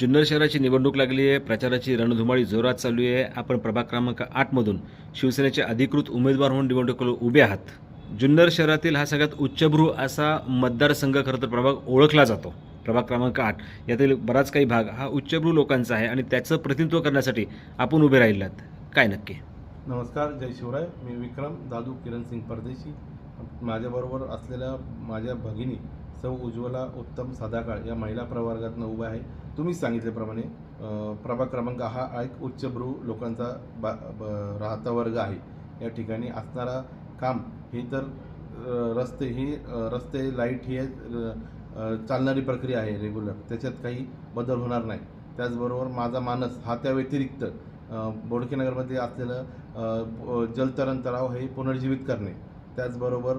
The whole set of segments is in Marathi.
जुन्नर शहराची निवडणूक लागली आहे. प्रचाराची रणधुमाळी जोरात चालू आहे. आपण प्रभाग क्रमांक आठमधून शिवसेनेचे अधिकृत उमेदवार म्हणून निवडणुकीला उभे आहात. जुन्नर शहरातील हा सगळ्यात उच्चभ्रू असा मतदारसंघ खरं तर प्रभाग ओळखला जातो. प्रभाग क्रमांक आठ यातील बराच काही भाग हा उच्चभ्रू लोकांचा आहे आणि त्याचं प्रतिनिधित्व करण्यासाठी आपण उभे राहिलात काय नक्की? नमस्कार जय शिवराय. मी विक्रम दादू किरण सिंग परदेशी. माझ्याबरोबर असलेल्या माझ्या भगिनी सौ उज्ज्वला उत्तम सदाकाळ या महिला प्रवर्गातनं उभा आहे. तुम्हीच सांगितल्याप्रमाणे प्रभाग क्रमांक हा एक उच्चभ्रू लोकांचा बा ब- राहता वर्ग आहे. या ठिकाणी असणारा काम हे तर रस्ते ही रस्ते लाइट ही चालणारी प्रक्रिया आहे रेग्युलर त्याच्यात काही बदल होणार नाही. त्याचबरोबर माझा मानस हा त्या व्यतिरिक्त बोडकेनगरमध्ये असलेलं जलतरण तलाव हे पुनर्जीवित करणे. त्याचबरोबर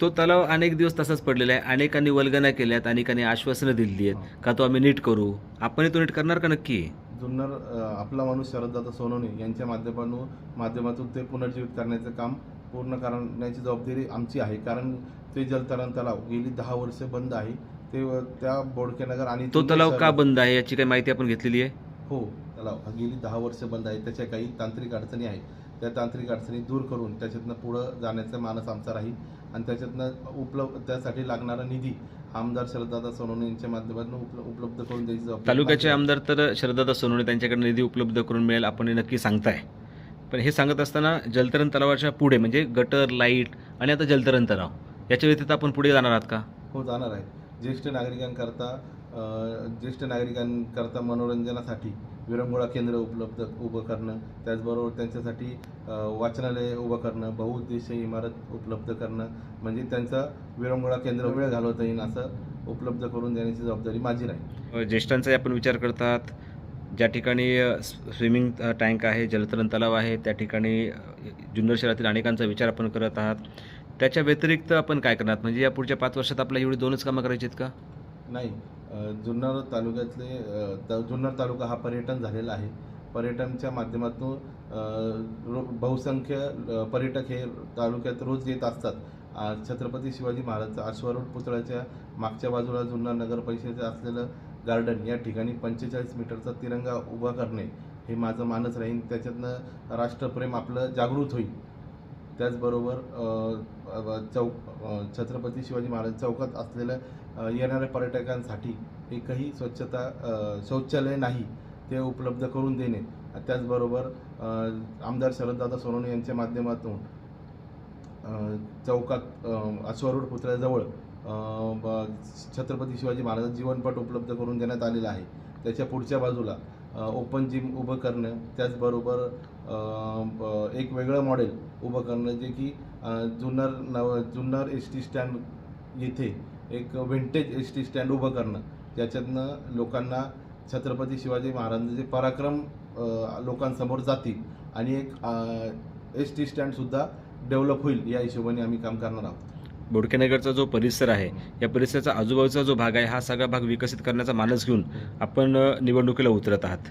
तो तलाव अनेक दिवस तसाच पडलेला आहे. अनेकांनी वल्गना केल्यात अनेकांनी आश्वासनं दिलेली आहेत का तो आम्ही नीट करू? आपण तो नीट करणार का नक्की? जुन्नर आपला माणूस शरददादा सोनवणे यांच्या माध्यमातून माध्यमातून ते पुनर्जीवित करण्याचं काम पूर्ण करण्याची जबाबदारी आमची आहे. कारण ते जलतरण तलाव गेली दहा वर्ष बंद आहे. ते त्या बोडकेनगर आणि तो तलाव का बंद आहे याची काही माहिती आपण घेतलेली आहे? हो तलाव हा गेली दहा वर्ष बंद आहे. त्याच्या काही तांत्रिक अडचणी आहेत. त्या तांत्रिक अडचणी दूर करून त्याच्यातनं पुढं जाण्याचा मानस आमचा राहील. आणि त्याच्यातनं उपलब्ध त्यासाठी लागणारा निधी आमदार शरददादा सोनवणे यांच्या माध्यमातून उपल- उपलब्ध करून द्यायची तालुक्याचे आमदार तर शरदादा सोनवणे त्यांच्याकडे निधी उपलब्ध करून मिळेल आपण हे नक्की सांगताय. पण हे सांगत असताना जलतरण तलावाच्या पुढे म्हणजे गटर लाइट आणि आता जलतरण तलाव याच्या व्यतिरिक्त आपण पुढे जाणार आहात का. हो जाणार आहे. ज्येष्ठ नागरिकांकरता ज्येष्ठ नागरिकांकरता मनोरंजनासाठी विरंगुळा केंद्र उपलब्ध उभं करणं त्याचबरोबर त्यांच्यासाठी वाचनालय उभं करणं बहुउद्देशीय इमारत उपलब्ध करणं म्हणजे त्यांचा विरंगुळा केंद्र वेळ घालवता येईल असं उपलब्ध करून देण्याची जबाबदारी माझी राहील अ, ज्येष्ठांचाही आपण विचार करतात ज्या ठिकाणी स्विमिंग टँक आहे जलतरण तलाव आहे त्या ठिकाणी जुन्नर शहरातील अनेकांचा विचार आपण करत आहात. त्याच्या व्यतिरिक्त आपण काय करणार? म्हणजे या पुढच्या पाच वर्षात आपल्याला एवढी दोनच कामं करायची आहेत का? नाही जुन्नर तालुक्यातले अ, जुन्नर तालुका हा पर्यटन झालेला आहे. पर्यटनच्या माध्यमातून बहुसंख्य पर्यटक हे तालुक्यात रोज येत असतात. छत्रपती शिवाजी महाराजचा अश्वरूढ पुतळ्याच्या मागच्या बाजूला जुन्नर नगर परिषदेचं असलेलं गार्डन या ठिकाणी पंचेचाळीस मीटरचा तिरंगा उभा करणे हे माझं मानस राहील त्याच्यातनं राष्ट्रप्रेम आपलं जागृत होईल. त्याचबरोबर चौक छत्रपती शिवाजी महाराज चौकात असलेलं येणाऱ्या पर्यटकांसाठी एकही स्वच्छता शौचालय नाही ते उपलब्ध करून देणे. त्याचबरोबर आमदार शरददादा सोनवणे यांच्या माध्यमातून चौकात अश्वारूढ पुतळ्याजवळ ब- छत्रपती शिवाजी महाराज जीवनपट उपलब्ध करून देण्यात आलेला आहे. त्याच्या पुढच्या बाजूला ओपन जिम उभं करणं त्याचबरोबर ब- एक वेगळं मॉडेल उभं करणं जे की जुन्नर नव जुन्नर एस टी स्टँड येथे एक विंटेज एस टी स्टँड उभं करणं. ज्याच्यातनं लोकांना छत्रपती शिवाजी महाराजांचे पराक्रम लोकांसमोर जातील आणि एक एस टी स्टँडसुद्धा डेव्हलप होईल या हिशोबाने आम्ही काम करणार आहोत. बोडकेनगरचा जो परिसर आहे या परिसराचा आजूबाजूचा जो भाग आहे हा सगळा भाग विकसित करण्याचा मानस घेऊन आपण निवडणुकीला उतरत आहात.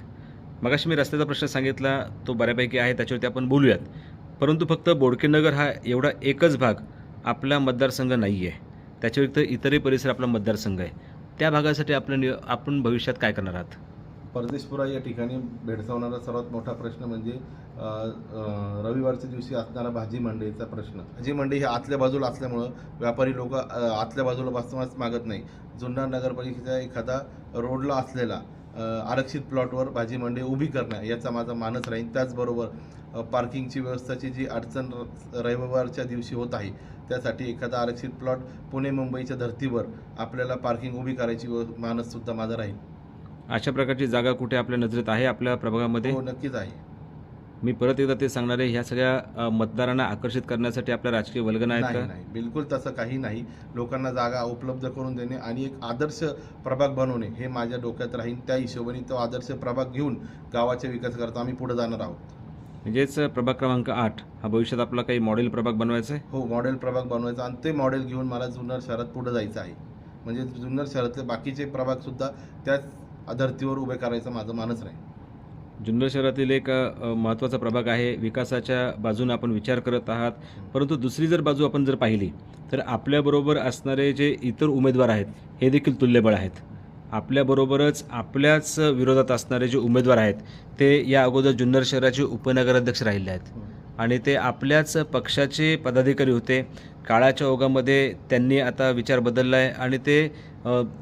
मगाशी मी रस्त्याचा प्रश्न सांगितला तो बऱ्यापैकी आहे त्याच्यावरती आपण बोलूयात. परंतु फक्त बोडकेनगर हा एवढा एकच भाग आपला मतदारसंघ नाही आहे त्याच्या व्यतिरिक्त इतरही परिसर आपला मतदारसंघ आहे. त्या भागासाठी आपलं नि आपण भविष्यात काय करणार आहात? परदेशपुरा या ठिकाणी भेडसावणारा सर्वात मोठा प्रश्न म्हणजे रविवारच्या दिवशी असणारा भाजी मंडईचा प्रश्न. भाजी मंडई ही आतल्या बाजूला असल्यामुळं व्यापारी लोक आतल्या बाजूला बसण्यास मागत नाही. जुन्नर नगरपालिकेचा एखादा रोडला असलेला आरक्षित प्लॉटवर भाजी मंडई उभी करणं याचा माझा मानस राहील त्याचबरोबर पार्किंगची व्यवस्थाची जी अडचण रविवारच्या दिवशी होत आहे त्यासाठी एखादा आरक्षित प्लॉट पुणे मुंबईच्या धर्तीवर आपल्याला पार्किंग उभी करायची व- मानससुद्धा माझा राहील. अशा प्रकारची जागा कुठे आपल्या नजरेत आहे आपल्या प्रभागामध्ये? हो नक्कीच आहे. मी परत एकदा ते सांगणार आहे ह्या सगळ्या मतदारांना आकर्षित करण्यासाठी आपल्या राजकीय वल्गना आहेत नाही का? नाही. बिलकुल तसं काही नाही. लोकांना जागा उपलब्ध करून देणे आणि एक आदर्श प्रभाग बनवणे हे माझ्या डोक्यात राहील. त्या हिशोबाने तो आदर्श प्रभाग घेऊन गावाच्या विकास करता आम्ही पुढे जाणार आहोत. म्हणजेच प्रभाग क्रमांक आठ. हा भविष्यात आपला काही मॉडेल प्रभाग बनवायचा आहे? हो मॉडेल प्रभाग बनवायचा आणि ते मॉडेल घेऊन मला जुन्नर शहरात पुढे जायचं आहे. म्हणजे जुन्नर शहरातले बाकीचे प्रभाग सुद्धा त्याच धर्तीवर उभे करायचं माझं मानस राहील. जुन्नर शहरातील एक महत्त्वाचा प्रभाग आहे. विकासाच्या बाजूने आपण विचार करत आहात. परंतु दुसरी जर बाजू आपण जर पाहिली तर आपल्याबरोबर असणारे जे इतर उमेदवार आहेत हे देखील तुल्यबळ आहेत. आपल्याबरोबरच आपल्याच विरोधात असणारे जे उमेदवार आहेत ते या अगोदर जुन्नर शहराचे उपनगराध्यक्ष राहिले आहेत. आणि ते आपल्याच पक्षाचे पदाधिकारी होते. काळाच्या ओघामध्ये त्यांनी आता विचार बदलला आहे आणि ते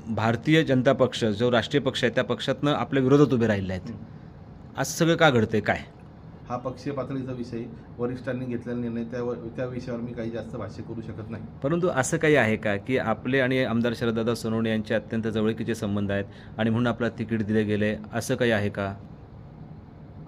भारतीय जनता पक्ष जो राष्ट्रीय पक्ष आहे त्या पक्षातनं आपल्या विरोधात उभे राहिले आहेत. असं सगळं का घडतंय? काय? हा पक्षीय पातळीचा विषय वरिष्ठांनी घेतलेला निर्णय त्या त्या विषयावर मी काही जास्त भाष्य करू शकत नाही. परंतु असं काही आहे का की आपले आणि आमदार शरददादा सोनवणे यांचे अत्यंत जवळकीचे संबंध आहेत आणि म्हणून आपल्याला तिकीट दिले गेले? असं काही आहे का?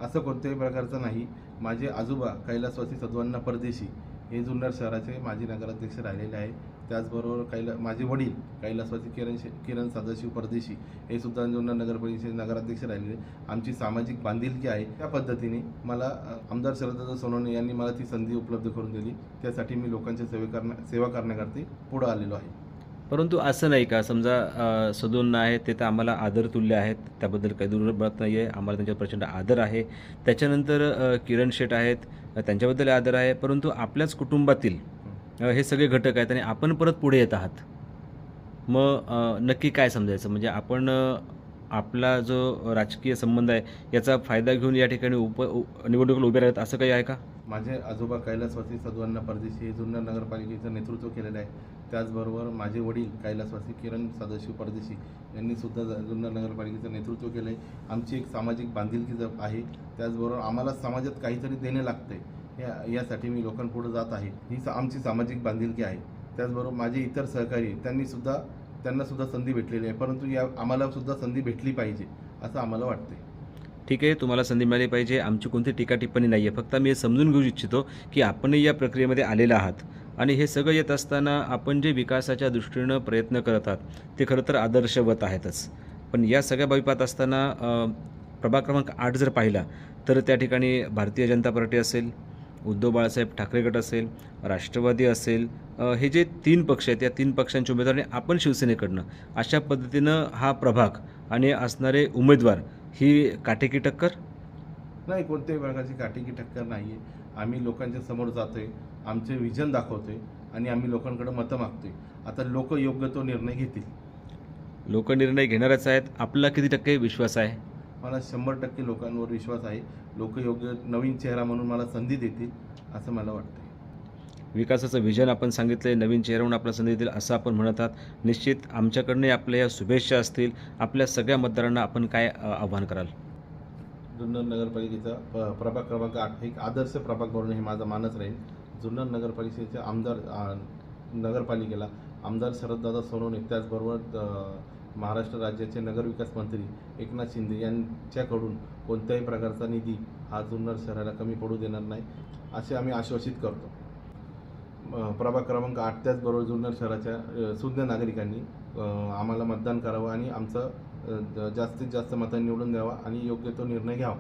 असं कोणत्याही प्रकारचं नाही. माझे आजोबा कैलासवासी सद्वांना परदेशी हे जुन्नर शहराचे माजी नगराध्यक्ष राहिलेले आहे त्याचबरोबर कैला माझे वडील कैलासवासी किरण शे- किरण सदाशिव परदेशी हे सुद्धा अंजुना नगर नगराध्यक्ष राहिलेले आमची सामाजिक बांधिलकी आहे. त्या पद्धतीने मला आमदार शरददादा सोनवणे यांनी मला ती संधी उपलब्ध करून दिली. त्यासाठी मी लोकांच्या सेवे करण्या सेवा करण्याकरता पुढं आलेलो आहे. परंतु असं नाही का? समजा अ, आहेत ते तर आम्हाला आदर तुल्य आहेत. त्याबद्दल काही दुर्बळत नाही आहे आम्हाला त्यांच्यावर प्रचंड आदर आहे. त्याच्यानंतर किरण शेठ आहेत. त्यांच्याबद्दल आदर आहे. परंतु आपल्याच कुटुंबातील हे सगळे घटक आहेत आणि आपण परत पुढे येत आहात. मग नक्की काय समजायचं? म्हणजे आपण आपला जो राजकीय संबंध आहे याचा फायदा घेऊन या ठिकाणी उप उ- निवडणुकीला उभे राहत असं काही आहे का? माझे आजोबा कैलासवासी सदवांना परदेशी हे जुन्नर नगरपालिकेचं नेतृत्व केलेलं आहे. त्याचबरोबर माझे वडील कैलासवासी किरण सदाशिव परदेशी यांनी सुद्धा ज- जुन्नर नगरपालिकेचं नेतृत्व केलं आहे आमची एक सामाजिक बांधिलकी जप आहे. त्याचबरोबर आम्हाला समाजात काहीतरी देणे लागते या यासाठी मी लोकांपुढे जात आहे. ही सा- आमची सामाजिक बांधिलकी आहे. त्याचबरोबर माझे इतर सहकारी त्यांनी सुद्धा त्यांना सुद्धा संधी भेटलेली आहे. परंतु या आम्हाला सुद्धा संधी भेटली पाहिजे असं आम्हाला वाटते ठीक आहे तुम्हाला संधी मिळाली पाहिजे. आमची कोणती टीका टिप्पणी नाही आहे फक्त मी हे समजून घेऊ इच्छितो की आपणही या प्रक्रियेमध्ये आलेला आहात. आणि हे सगळं येत असताना आपण जे विकासाच्या दृष्टीनं प्रयत्न करत आहात ते खरं तर आदर्शवत आहेतच. पण या सगळ्या बाबी पाहत असताना प्रभाग क्रमांक आठ जर पाहिला तर त्या ठिकाणी भारतीय जनता पार्टी असेल उद्धव बाळासाहेब ठाकरे गट असेल राष्ट्रवादी असेल हे जे तीन पक्ष आहेत या तीन पक्षांचे उमेदवार आणि आपण शिवसेनेकडनं अशा पद्धतीनं हा प्रभाग आणि असणारे उमेदवार ही काटेकी टक्कर? नाही कोणत्याही प्रकारची काटेकी टक्कर नाही आहे आम्ही लोकांच्या समोर जातोय आमचे विजन दाखवतोय आणि आम्ही लोकांकडे मतं मागतोय. आता लोक योग्य तो निर्णय घेतील. लोक निर्णय घेणारच आहेत. आपला किती टक्के विश्वास आहे? मला शंभर टक्के लोकांवर विश्वास आहे. लोक योग्य नवीन चेहरा म्हणून मला संधी देतील असं मला वाटतं विकासाचं विजन आपण सांगितलं आहे नवीन चेहरा म्हणून आपला संधी देतील असं आपण म्हणत आहात. निश्चित आमच्याकडनं आपल्या या शुभेच्छा असतील आपल्या सगळ्या मतदारांना आपण काय आव्हान कराल? जुन्नर नगरपालिकेचा प प्रभाग क्रमांक आठ एक आदर्श प्रभाग म्हणून हे माझा मानच राहील. जुन्नर नगरपालिकेच्या आमदार नगरपालिकेला आमदार शरददादा सोनवणे त्याचबरोबर महाराष्ट्र राज्याचे नगरविकास मंत्री एकनाथ शिंदे यांच्याकडून कोणत्याही प्रकारचा निधी हा जुन्नर शहराला कमी पडू देणार नाही असे आम्ही आश्वासित करतो. प्रभाग क्रमांक आठ त्याचबरोबर जुन्नर शहराच्या सुज्ञ नागरिकांनी आम्हाला मतदान करावं आणि आमचं जास्तीत जास्त मतं निवडून द्यावा आणि योग्य तो निर्णय घ्यावा.